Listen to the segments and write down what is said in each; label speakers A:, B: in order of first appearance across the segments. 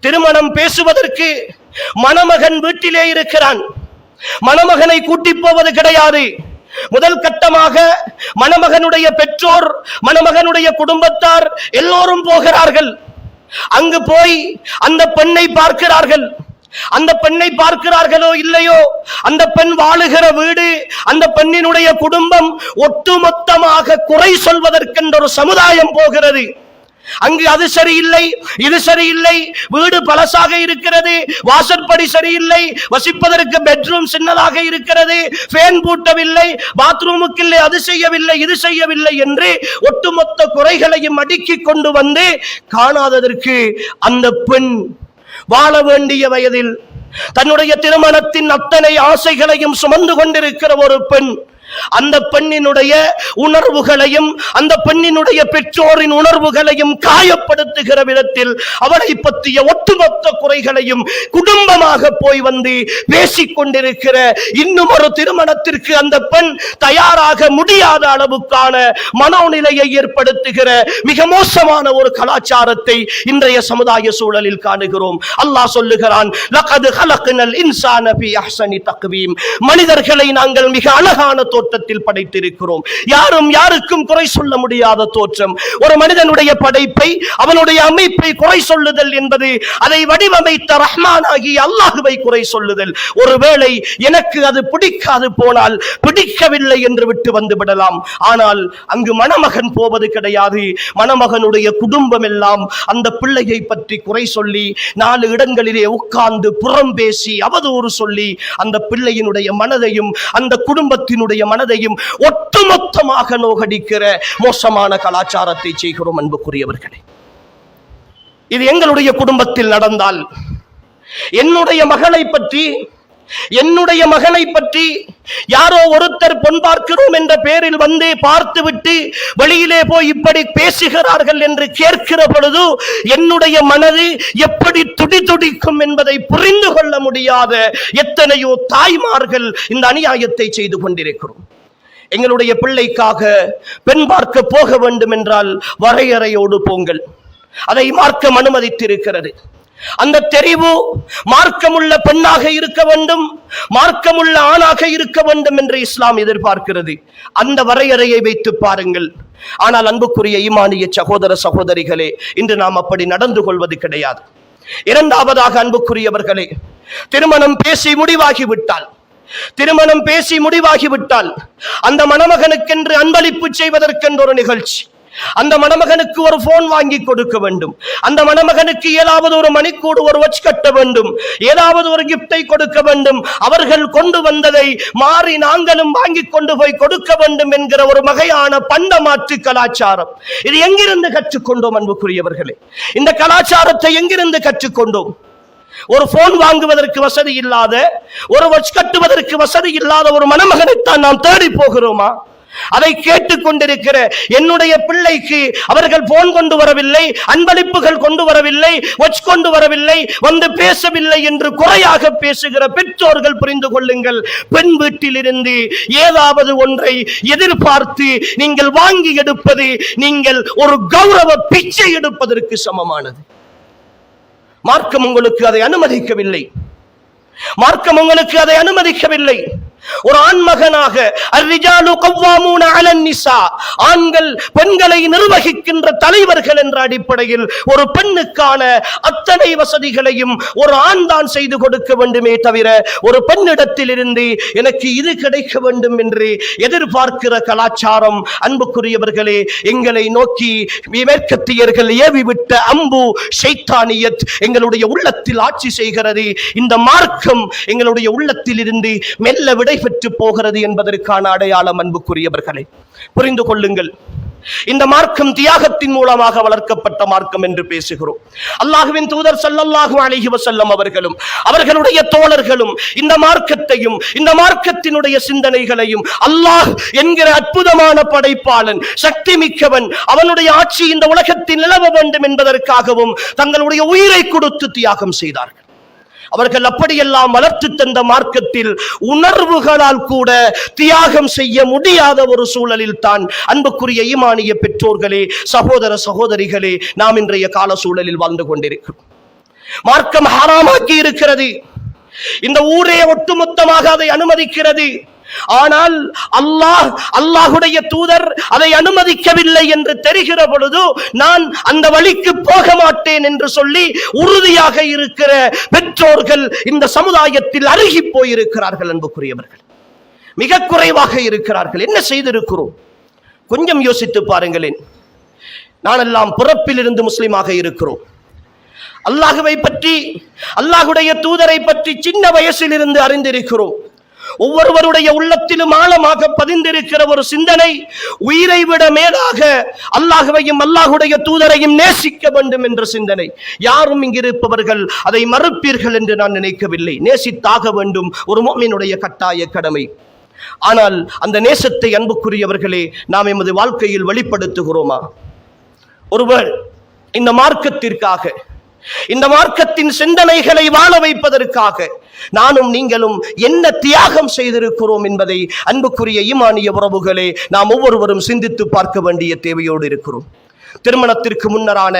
A: திருமணம் பேசுவதற்கு மணமகன் வீட்டிலே இருக்கிறான். மணமகனை கூட்டி போவது கிடையாது. முதல் கட்டமாக மணமகனுடைய பெற்றோர் மணமகனுடைய குடும்பத்தார் எல்லோரும் போகிறார்கள். அங்கு போய் அந்த பெண்ணை பார்க்கிறார்கள். அந்த பெண்ணை பார்க்கிறார்களோ இல்லையோ? அந்த பெண் வாழுகிற வீடு அந்த பெண்ணினுடைய குடும்பம் ஒட்டுமொத்தமாக குறை சொல்வதற்கென்ற ஒரு சமுதாயம் போகிறது. அங்கு அது சரியில்லை இது சரியில்லை வீடு பழசாக இருக்கிறது வாசற்படி சரியில்லை வசிப்பதற்கு பெட்ரூம் சின்னதாக இருக்கிறது ஃபேன் பூட்டவில்லை பாத்ரூமுக்கு இல்லை அது செய்யவில்லை இது செய்யவில்லை என்று ஒட்டுமொத்த குறைகளையும் அடுக்கி கொண்டு வந்து காணாததற்கு அந்த பெண் வாழ வேண்டிய வயதில் தன்னுடைய திருமணத்தின் அத்தனை ஆசைகளையும் சுமந்து கொண்டிருக்கிற ஒரு பெண் அந்த பெண்ணினுடைய உணர்வுகளையும் அந்த பெண்ணினுடைய பெற்றோரின் உணர்வுகளையும் காயப்படுத்துகிற விதத்தில் அவளை பற்றிய ஒட்டுமொத்த குறைகளையும் குடும்பமாக போய் வந்து பேசிக் கொண்டிருக்கிற இன்னும் ஒரு திருமணத்திற்கு அந்த பெண் தயாராக முடியாத அளவுக்கான மனோநிலையை ஏற்படுத்துகிற மிக மோசமான ஒரு கலாச்சாரத்தை இன்றைய சமுதாய சூழலில் காணுகிறோம். அல்லாஹ் சொல்லுகிறான் மனிதர்களை நாங்கள் மிக அழகான தோற்றத்தில் படைத்திருக்கிறோம். யாரும் யாருக்கும் குறை சொல்ல முடியாத தோற்றம். ஒரு மனிதனுடைய படைப்பை அவனுடைய அமைப்பை குறை சொல்லுதல் என்பது அதை வடிவமைத்த ரஹ்மான் ஆகிய அல்லாஹுவை குறை சொல்லுதல். ஒருவேளை எனக்கு அது பிடிக்காது போனால் பிடிக்கவில்லை என்று விட்டு வந்து விடலாம். ஆனால் அங்கு மணமகன் போவது கிடையாது. மணமகனுடைய குடும்பம் எல்லாம் அந்த பிள்ளையை பற்றி குறை சொல்லி நாலு இடங்களிலே உட்கார்ந்து புறம் பேசி அவதூறு சொல்லி அந்த பிள்ளையினுடைய மனதையும் அந்த குடும்பத்தினுடைய மனதையும் ஒட்டுமொத்தமாக நோகடிக்கிற மோசமான கலாச்சாரத்தை செய்கிறோம் அன்புக்குரியவர்களே. இது எங்களுடைய குடும்பத்தில் நடந்தால் என்னுடைய மகளை பற்றி என்னுடைய மகனை பற்றி யாரோ ஒருத்தர் பொன் பார்க்கிறோம் என்ற பெயரில் வந்து பார்த்துவிட்டு வெளியிலே போய் இப்படி பேசுகிறார்கள் என்று கேட்கிற பொழுது என்னுடைய மனது எப்படி துடி துடிக்கும் என்பதை புரிந்து கொள்ள முடியாத எத்தனையோ தாய்மார்கள் இந்த அநியாயத்தை செய்து கொண்டிருக்கிறோம். எங்களுடைய பிள்ளைக்காக பெண் பார்க்க போக வேண்டும் என்றால் வரையறையோடு போங்கள். அதை மார்க்கம் அனுமதித்திருக்கிறது. அந்த தெரிவு மார்க்கமுள்ள பெண்ணாக இருக்க வேண்டும் மார்க்கமுள்ள ஆணாக இருக்க வேண்டும் என்று இஸ்லாம் எதிர்பார்க்கிறது. அந்த வரையறையை வைத்து பாருங்கள். ஆனால் அன்புக்குரிய ஈமானிய சகோதர சகோதரிகளே இன்று நாம் அப்படி நடந்து கொள்வது கிடையாது. இரண்டாவதாக அன்புக்குரியவர்களே திருமணம் பேசி முடிவாகி விட்டால் திருமணம் பேசி முடிவாகி விட்டால் அந்த மணமகனுக்கென்று அன்பளிப்பு செய்வதற்கென்று ஒரு நிகழ்ச்சி. அந்த மணமகனுக்கு ஒரு போன் வாங்கி கொடுக்க வேண்டும். அந்த மணமகனுக்கு ஏதாவது ஒரு மணிக்கூடு ஒரு வச்சு கட்ட வேண்டும். ஏதாவது ஒரு கிஃப்டை கொடுக்க வேண்டும். அவர்கள் கொண்டு வந்ததை மாறி நாங்களும் வாங்கி கொண்டு போய் கொடுக்க வேண்டும் என்கிற ஒரு வகையான பண்டமாற்று கலாச்சாரம். இது எங்கிருந்து கற்றுக்கொண்டோம் அன்புக்குரியவர்களே? இந்த கலாச்சாரத்தை எங்கிருந்து கற்றுக்கொண்டோம்? ஒரு போன் வாங்குவதற்கு வசதி இல்லாத ஒரு வச்சு கட்டுவதற்கு வசதி இல்லாத ஒரு மணமகனைத்தான் நாம் தேடி போகிறோமா? அதை கேட்டுக்கொண்டிருக்கிற என்னுடைய பிள்ளைக்கு அவர்கள் போன் கொண்டு வரவில்லை அன்பளிப்புகள் கொண்டு வரவில்லை வச் கொண்டு வரவில்லை வந்து பேசவில்லை என்று குறையாக பேசுகிற பெற்றோர்கள் புரிந்து கொள்ளுங்கள். பெண் வீட்டிலிருந்து ஏதாவது ஒன்றை எதிர்பார்த்து நீங்கள் வாங்கி எடுப்பது நீங்கள் ஒரு கௌரவ பிச்சை எடுப்பதற்கு சமமானது. மார்க்கம் உங்களுக்கு அதை அனுமதிக்கவில்லை. மார்க்கம் உங்களுக்கு அதை அனுமதிக்கவில்லை. ஒரு ஆண்மகனாக அர்ரிஜாலு கவ்வாமூன அலன் நிசா ஆண்கள் பெண்களை நிர்வகிக்கின்ற தலைவர்கள் என்ற அடிப்படையில் ஒரு பெண்ணுக்கான அத்தனை வசதிகளையும் ஒரு ஆண் தான் செய்து கொடுக்க வேண்டுமே தவிர ஒரு பெண்ணிடத்தில் இருந்து எனக்கு இது கிடைக்க வேண்டும் என்று எதிர்பார்க்கிற கலாச்சாரம் அன்புக்குரியவர்களே எங்களை நோக்கி மேற்கத்தியர்கள் ஏவிவிட்ட அம்பு ஷைத்தானியத் எங்களுடைய உள்ளத்தில் ஆட்சி செய்கிறது. இந்த மார்க்க துக்கம் எங்களுடைய உள்ளத்தில் இருந்து மெல்ல விடை பெற்று போகிறது என்பதற்கான அடையாளம் அன்புக்குரியவர்களை. புரிந்து கொள்ளுங்கள். இந்த மார்க்கம் தியாகத்தின் மூலமாக வளர்க்கப்பட்ட மார்க்கம் என்று பேசுகிறோம். அல்லாஹுவின் தூதர் ஸல்லல்லாஹு அலைஹி வசல்லம் அவர்களும் அவர்களுடைய தோழர்களும் இந்த மார்க்கத்தையும் இந்த மார்க்கத்தினுடைய சிந்தனைகளையும் அல்லாஹ் என்கிற அற்புதமான படைப்பாளன் சக்தி மிக்கவன் அவனுடைய ஆட்சி இந்த உலகத்தில் நிலவ வேண்டும் என்பதற்காகவும் தங்களுடைய உயிரை கொடுத்து தியாகம் செய்தார்கள். அவர்கள் அப்படியெல்லாம் வளர்த்து தந்த மார்க்கத்தில் உணர்வுகளால் கூட தியாகம் செய்ய முடியாத ஒரு சூழலில் தான் அன்புக்குரிய ஈமானிய பெற்றோர்களே சகோதர சகோதரிகளே நாம் இன்றைய கால சூழலில் வாழ்ந்து கொண்டிருக்கிறோம். மார்க்கம் ஹராமாக்கி இருக்கிறது. இந்த ஊரே ஒட்டுமொத்தமாக அதை அனுமதிக்கிறது. ஆனால் அல்லாஹ் அல்லாஹுடைய தூதர் அதை அனுமதிக்கவில்லை என்று தெரிகிற பொழுது நான் அந்த வழிக்கு போக மாட்டேன் என்று சொல்லி உறுதியாக இருக்கிற பெற்றோர்கள் இந்த சமுதாயத்தில் அருகி போயிருக்கிறார்கள் அன்புக்குரியவர்கள். மிக குறைவாக இருக்கிறார்கள். என்ன செய்திருக்கிறோம்? கொஞ்சம் யோசித்து பாருங்களேன். நானெல்லாம் பிறப்பிலிருந்து முஸ்லிமாக இருக்கிறோம். அல்லாஹுவை பற்றி அல்லாஹுடைய தூதரை பற்றி சின்ன வயசிலிருந்து அறிந்திருக்கிறோம். ஒவ்வொருவருடைய உள்ளத்திலும் ஆழமாக பதிந்திருக்கிற ஒரு சிந்தனை உயிரை விட மேலாக அல்லாஹுவையும் அல்லாஹுடைய தூதரையும் நேசிக்க வேண்டும் என்ற சிந்தனை. யாரும் இங்கிருப்பவர்கள் அதை மறுப்பீர்கள் என்று நான் நினைக்கவில்லை. நேசித்தாக வேண்டும். ஒரு மோமினுடைய கட்டாய கடமை. ஆனால் அந்த நேசத்தை அன்புக்குரியவர்களே நாம் எமது வாழ்க்கையில் வெளிப்படுத்துகிறோமா? ஒருவர் இந்த மார்க்கத்திற்காக இந்த மார்க்கத்தின் சிந்தனைகளை வாழ வைப்பதற்காக நானும் நீங்களும் என்ன தியாகம் செய்திருக்கிறோம் என்பதை அன்புக்குரிய ஈமானிய உறவுகளே நாம் ஒவ்வொருவரும் சிந்தித்து பார்க்க வேண்டிய தேவையோடு இருக்கிறோம். திருமணத்திற்கு முன்னரான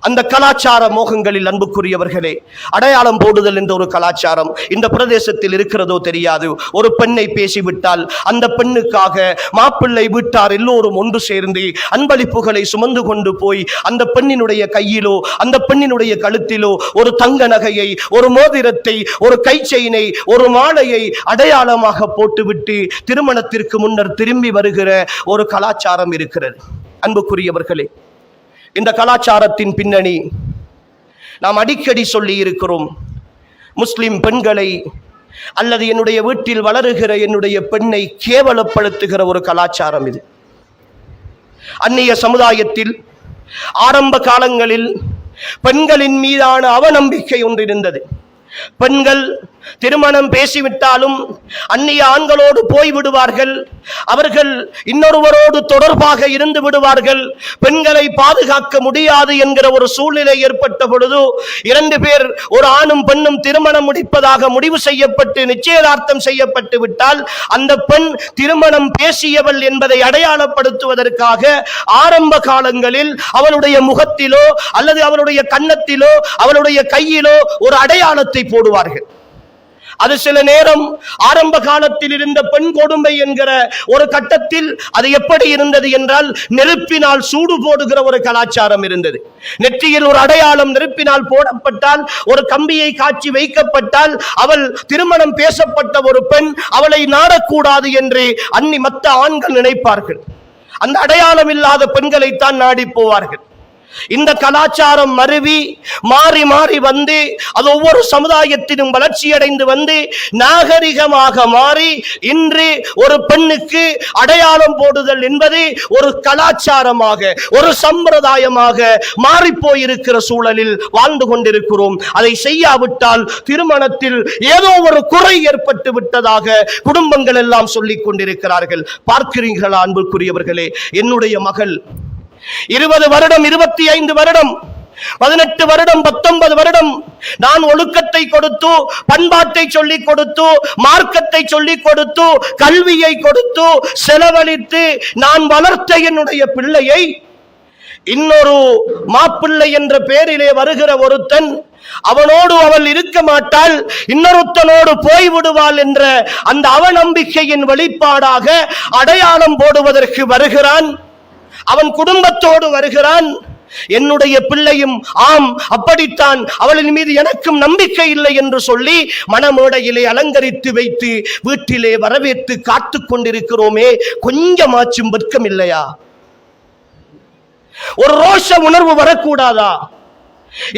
A: அந்த கலாச்சார மோகங்களில் அன்புக்குரியவர்களே அடையாளம் போடுதல் என்ற ஒரு கலாச்சாரம் இந்த பிரதேசத்தில் இருக்கிறதோ தெரியாது. ஒரு பெண்ணை பேசிவிட்டால் அந்த பெண்ணுக்காக மாப்பிள்ளை வீட்டார் எல்லோரும் ஒன்று சேர்ந்து அன்பளிப்புகளை சுமந்து கொண்டு போய் அந்த பெண்ணினுடைய கையிலோ அந்த பெண்ணினுடைய கழுத்திலோ ஒரு தங்க நகையை ஒரு மோதிரத்தை ஒரு கை செயினை ஒரு மாலையை அடையாளமாக போட்டுவிட்டு திருமணத்திற்கு முன்னர் திரும்பி வருகிற ஒரு கலாச்சாரம் இருக்கிறது. அன்புக்குரியவர்களே இந்த கலாச்சாரத்தின் பின்னணி. நாம் அடிக்கடி சொல்லி இருக்கிறோம் முஸ்லிம் பெண்களை அல்லது என்னுடைய வீட்டில் வளருகிற என்னுடைய பெண்ணை கேவலப்படுத்துகிற ஒரு கலாச்சாரம் இது. அந்நிய சமுதாயத்தில் ஆரம்ப காலங்களில் பெண்களின் மீதான அவநம்பிக்கை ஒன்று இருந்தது பெண்கள் திருமணம் பேசிவிட்டாலும் அந்நிய ஆண்களோடு போய் விடுவார்கள் அவர்கள் இன்னொருவரோடு தொடர்பாக இருந்து விடுவார்கள். பெண்களை பாதுகாக்க முடியாது என்கிற ஒரு சூழ்நிலை ஏற்பட்ட பொழுது இரண்டு பேர் ஒரு ஆணும் பெண்ணும் திருமணம் முடிப்பதாக முடிவு செய்யப்பட்டு நிச்சயதார்த்தம் செய்யப்பட்டு விட்டால் அந்த பெண் திருமணம் பேசியவள் என்பதை அடையாளப்படுத்துவதற்காக ஆரம்ப காலங்களில் அவளுடைய முகத்திலோ அல்லது அவளுடைய கன்னத்திலோ அவளுடைய கையிலோ ஒரு அடையாளத்தை போடுவார்கள். அது சில நேரம் ஆரம்ப காலத்தில் இருந்த பெண் கொடுமை என்கிற ஒரு கட்டத்தில் அது எப்படி இருந்தது என்றால் நெருப்பினால் சூடு போடுகிற ஒரு கலாச்சாரம் இருந்தது. நெற்றியில் ஒரு அடையாளம் நெருப்பினால் போடப்பட்டால் ஒரு கம்பியை காட்சி வைக்கப்பட்டால் அவள் திருமணம் பேசப்பட்ட ஒரு பெண் அவளை நாடக்கூடாது என்று அன்னி மற்ற ஆண்கள் நினைப்பார்கள். அந்த அடையாளம் இல்லாத பெண்களைத்தான் நாடி போவார்கள். இந்த கலாச்சாரம் மருவி மாறி மாறி வந்து அது ஒவ்வொரு சமுதாயத்திலும் வளர்ச்சியடைந்து வந்து நாகரிகமாக மாறி இன்று ஒரு பெண்ணுக்கு அடையாளம் போடுதல் என்பது ஒரு கலாச்சாரமாக ஒரு சம்பிரதாயமாக மாறி போயிருக்கிற சூழலில் வாழ்ந்து கொண்டிருக்கிறோம். அதை செய்யாவிட்டால் திருமணத்தில் ஏதோ ஒரு குறை ஏற்பட்டு விட்டதாக குடும்பங்கள் எல்லாம் சொல்லிக் கொண்டிருக்கிறார்கள். பார்க்கிறீர்களா அன்புக்குரியவர்களே? என்னுடைய மகள் இருபது வருடம் இருபத்தி ஐந்து வருடம் பதினெட்டு வருடம் பத்தொன்பது வருடம் நான் ஒழுக்கத்தை கொடுத்து பண்பாட்டை சொல்லிக் கொடுத்து மார்க்கத்தை சொல்லிக் கொடுத்து கல்வியை கொடுத்து செலவழித்து நான் வளர்த்த என்னுடைய பிள்ளையை இன்னொரு மாப்பிள்ளை என்ற பெயரிலே வருகிற ஒருத்தன் அவனோடு அவள் இருக்க மாட்டாள் இன்னொருத்தனோடு போய் விடுவாள் என்ற அந்த அவநம்பிக்கையின் வெளிப்பாடாக அடையாளம் போடுவதற்கு வருகிறான். அவன் குடும்பத்தோடு வருகிறான். என்னுடைய பிள்ளையும் ஆம் அப்படித்தான் அவளின் மீது எனக்கும் நம்பிக்கை இல்லை என்று சொல்லி மனமேடையிலே அலங்கரித்து வைத்து வீட்டிலே வரவேற்று காத்துக் கொண்டிருக்கிறோமே கொஞ்சமாச்சும் வெட்கம் இல்லையா? ஒரு ரோஷ உணர்வு வரக்கூடாதா?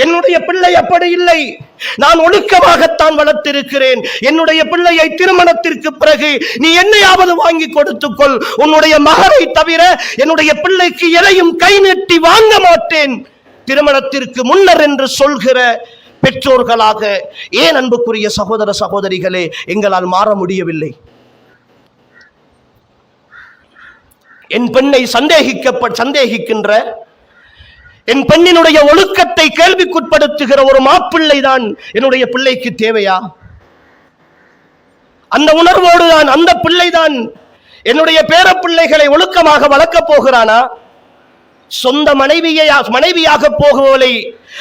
A: என்னுடைய பிள்ளை அப்படி இல்லை. நான் ஒழுக்கமாகத்தான் வளர்த்திருக்கிறேன். என்னுடைய பிள்ளையை திருமணத்திற்கு பிறகு நீ என்னையாவது வாங்கி கொடுத்துக்கொள். உன்னுடைய மகரை தவிர என்னுடைய பிள்ளைக்கு எதையும் கை நீட்டி வாங்க மாட்டேன். திருமணத்திற்கு முன்னர் என்று சொல்கிற பெற்றோர்களாக ஏன் அன்புக்குரிய சகோதர சகோதரிகளே எங்களால் மாற முடியவில்லை? என் பெண்ணை சந்தேகிக்கப்ப சந்தேகிக்கின்ற என் பெண்ணினுடைய ஒழுக்கத்தை கேள்விக்குட்படுத்துகிற ஒரு மாப்பிள்ளை தான் என்னுடைய பிள்ளைக்கு தேவையா? அந்த உணர்வோடு தான் அந்த பிள்ளைதான் என்னுடைய பேரப்பிள்ளைகளை ஒழுக்கமாக வளர்க்கப் போகிறானா? சொந்த மனைவியை மனைவியாக போகவில்லை.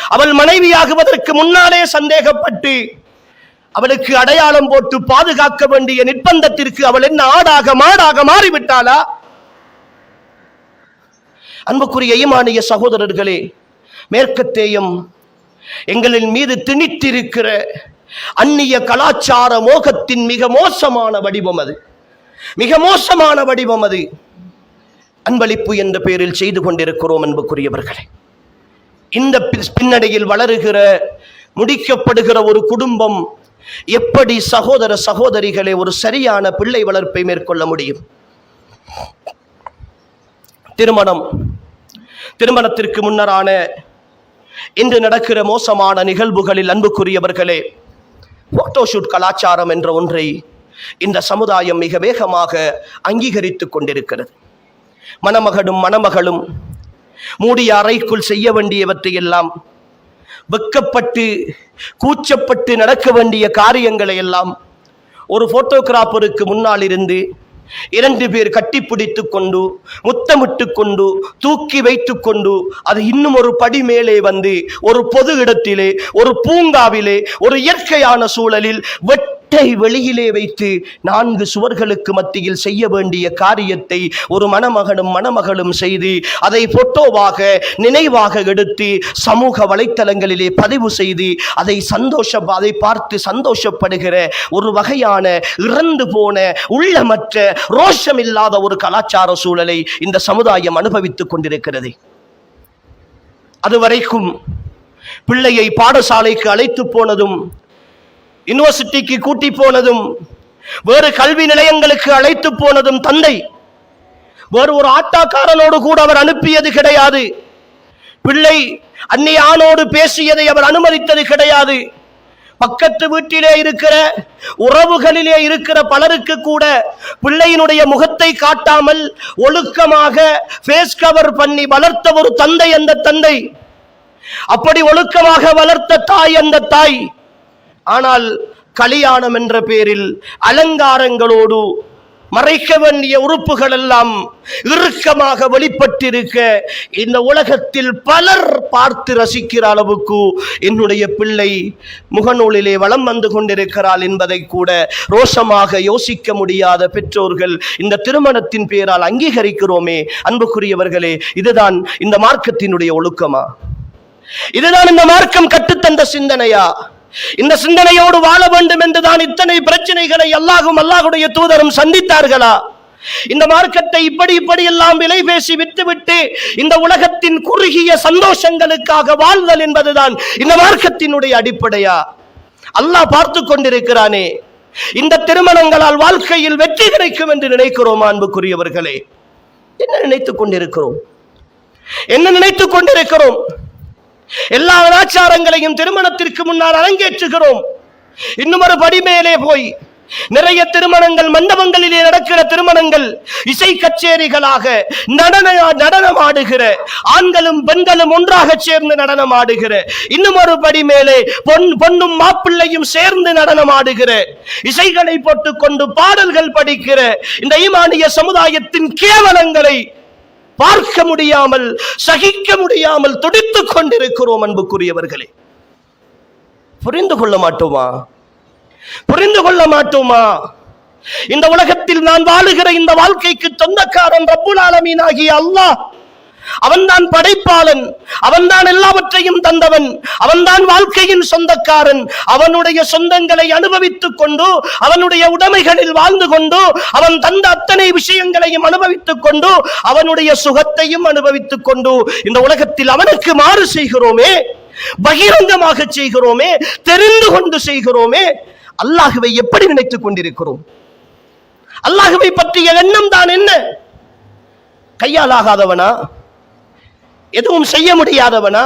A: அவள் மனைவியாகுவதற்கு முன்னாலே சந்தேகப்பட்டு அவளுக்கு அடையாளம் போட்டு பாதுகாக்க வேண்டிய நிர்பந்தத்திற்கு அவள் என்ன ஆடாக மாடாக மாறிவிட்டாளா? அன்புக்குரிய ஈமானிய சகோதரர்களே மேற்கத்தேயம் எங்களின் மீது திணித்திருக்கிற அந்நிய கலாச்சார மோகத்தின் மிக மோசமான வடிவம் அது. மிக மோசமான வடிவம் அது. அன்பளிப்பு என்ற பெயரில் செய்து கொண்டிருக்கிறோம் அன்புக்குரியவர்களே. இந்த பி- பின்னணியில் வளருகிற முடிக்கப்படுகிற ஒரு குடும்பம் எப்படி சகோதர சகோதரிகளை ஒரு சரியான பிள்ளை வளர்ப்பை மேற்கொள்ள முடியும்? திருமணம். திருமணத்திற்கு முன்னரான இன்று நடக்கிற மோசமான நிகழ்வுகளில் அன்புக்குரியவர்களே போட்டோஷூட் கலாச்சாரம் என்ற ஒன்றை இந்த சமுதாயம் மிக வேகமாக அங்கீகரித்துக் கொண்டிருக்கிறது. மணமகனும் மணமகளும் மூடிய அறைக்குள் செய்ய வேண்டியவற்றை எல்லாம் வெக்கப்பட்டு கூச்சப்பட்டு நடக்க வேண்டிய காரியங்களை எல்லாம் ஒரு போட்டோகிராஃபருக்கு முன்னால் இருந்து இரண்டு பேர் கட்டிப்பிடித்து கொண்டு முத்தமிட்டு கொண்டு தூக்கி வைத்து கொண்டு அது இன்னும் ஒரு படி மேலே வந்து ஒரு பொது இடத்திலே ஒரு பூங்காவிலே ஒரு இயற்கையான சூழலில் வெட்டி வெளியிலே வைத்து நான்கு சுவர்களுக்கு மத்தியில் செய்ய வேண்டிய காரியத்தை ஒரு மணமகனும் மணமகளும் செய்து அதை போட்டோவாக நினைவாக எடுத்து சமூக வலைத்தளங்களிலே பதிவு செய்து அதை சந்தோஷ அதை பார்த்து சந்தோஷப்படுகிற ஒரு வகையான இறந்து போன உள்ளமற்ற ரோஷமில்லாத ஒரு கலாச்சார சூழலை இந்த சமுதாயம் அனுபவித்துக் கொண்டிருக்கிறது. அதுவரைக்கும் பிள்ளையை பாடசாலைக்கு அழைத்து போனதும் யூனிவர்சிட்டிக்கு கூட்டி போனதும் வேறு கல்வி நிலையங்களுக்கு அழைத்து போனதும் தந்தை வேறு ஒரு ஆட்டாக்காரனோடு கூட அவர் அனுப்பியது கிடையாது. பிள்ளை அந்நிய ஆணோடு பேசியதை அவர் அனுமதித்தது கிடையாது. பக்கத்து வீட்டிலே இருக்கிற உறவுகளிலே இருக்கிற பலருக்கு கூட பிள்ளையினுடைய முகத்தை காட்டாமல் ஒழுக்கமாக ஃபேஸ் கவர் பண்ணி வளர்த்த ஒரு தந்தை அந்த தந்தை. அப்படி ஒழுக்கமாக வளர்த்த தாய் அந்த தாய். ஆனால் கலியாணம் என்ற பேரில் அலங்காரங்களோடு மறைக்க வேண்டிய உறுப்புகள் எல்லாம் இறுக்கமாக வெளிப்பட்டிருக்க இந்த உலகத்தில் பலர் பார்த்து ரசிக்கிற அளவுக்கு என்னுடைய பிள்ளை முகநூலிலே வளம் வந்து கொண்டிருக்கிறாள் என்பதை கூட ரோஷமாக யோசிக்க முடியாத பெற்றோர்கள் இந்த திருமணத்தின் பெயரால் அங்கீகரிக்கிறோமே. அன்புக்குரியவர்களே இதுதான் இந்த மார்க்கத்தினுடைய ஒழுக்கமா? இதுதான் இந்த மார்க்கம் கற்றுத்தந்த சிந்தனையா? இந்த சிந்தனையோடு வாழ வேண்டும் என்றுதான் இத்தனை பிரச்சனைகளை அல்லாஹும் அல்லாஹுடைய தூதரும் சந்தித்தார்களா? இந்த மார்க்கத்தை இப்படி இப்படி எல்லாம் விலை பேசி விட்டுவிட்டு இந்த உலகத்தின் குறுகிய சந்தோஷங்களுக்காக வாழ்தல் என்பதுதான் இந்த மார்க்கத்தினுடைய அடிப்படையா? அல்லாஹ் பார்த்து கொண்டிருக்கிறானே இந்த திருமணங்களால் வாழ்க்கையில் வெற்றி கிடைக்கும் என்று நினைக்கிறோம் அன்புக்குரியவர்களே? என்ன நினைத்துக் கொண்டிருக்கிறோம்? என்ன நினைத்துக் கொண்டிருக்கிறோம்? எல்லா கலாச்சாரங்களையும் திருமணத்திற்கு முன்னால் அரங்கேற்றுகிறோம். இன்னும் ஒரு படி மேலே போய் நிறைய திருமணங்கள் மண்டபங்களிலே நடக்கிற திருமணங்கள் இசை கச்சேரிகளாக நடன நடனமாடுகிற ஆண்களும் பெண்களும் ஒன்றாக சேர்ந்து நடனம் ஆடுகிற இன்னும் ஒரு படி மேலே பொன் பொண்ணும் மாப்பிள்ளையும் சேர்ந்து நடனம் ஆடுகிற இசைகளை போட்டுக்கொண்டு பாடல்கள் படிக்கிற இந்த ஈமானிய சமுதாயத்தின் கேவலங்களை பார்க்க முடியாமல் சகிக்க முடியாமல் துடித்துக் கொண்டிருக்கிறோம் அன்புக்குரியவர்களே. புரிந்து கொள்ள மாட்டோமா? புரிந்து கொள்ள மாட்டோமா? இந்த உலகத்தில் நான் வாழுகிற இந்த வாழ்க்கைக்கு சொந்தக்காரன் ரப்புல் ஆலமீன் ஆகிய அல்லாஹ் அவன்தான் படைப்பாளன் அவன்தான் எல்லாவற்றையும் தந்தவன் அவன்தான் வாழ்க்கையின் சொந்தக்காரன் அவனுடைய சொந்தங்களை அனுபவித்துக் கொண்டு அவனுடைய உடைமைகளில் வாழ்ந்து கொண்டு அவன் தந்த அத்தனை விஷயங்களையும் அனுபவித்துக் கொண்டு அவனுடைய சுகத்தையும் அனுபவித்துக் கொண்டு இந்த உலகத்தில் அவனுக்கு மாறு செய்கிறோமே பகிரங்கமாக செய்கிறோமே தெரிந்து கொண்டு செய்கிறோமே அல்லாஹுவை எப்படி நினைத்துக் கொண்டிருக்கிறோம்? அல்லாஹுவை பற்றிய எண்ணம் தான் என்ன? கையால் ஆகாதவனா எதுவும் செய்ய முடியாதவனா?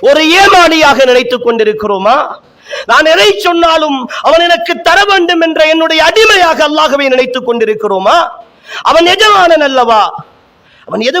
A: ஒரு ஏமாளியாக நினைத்துக் கொண்டிருக்கிறோமா? நான் எதை சொன்னாலும் அவன் எனக்கு தர வேண்டும் என்ற என்னுடைய அடிமையாக அல்லாகவே நினைத்துக் கொண்டிருக்கிறோமா? அவன் எஜமானன் அல்லவா? அவன் எது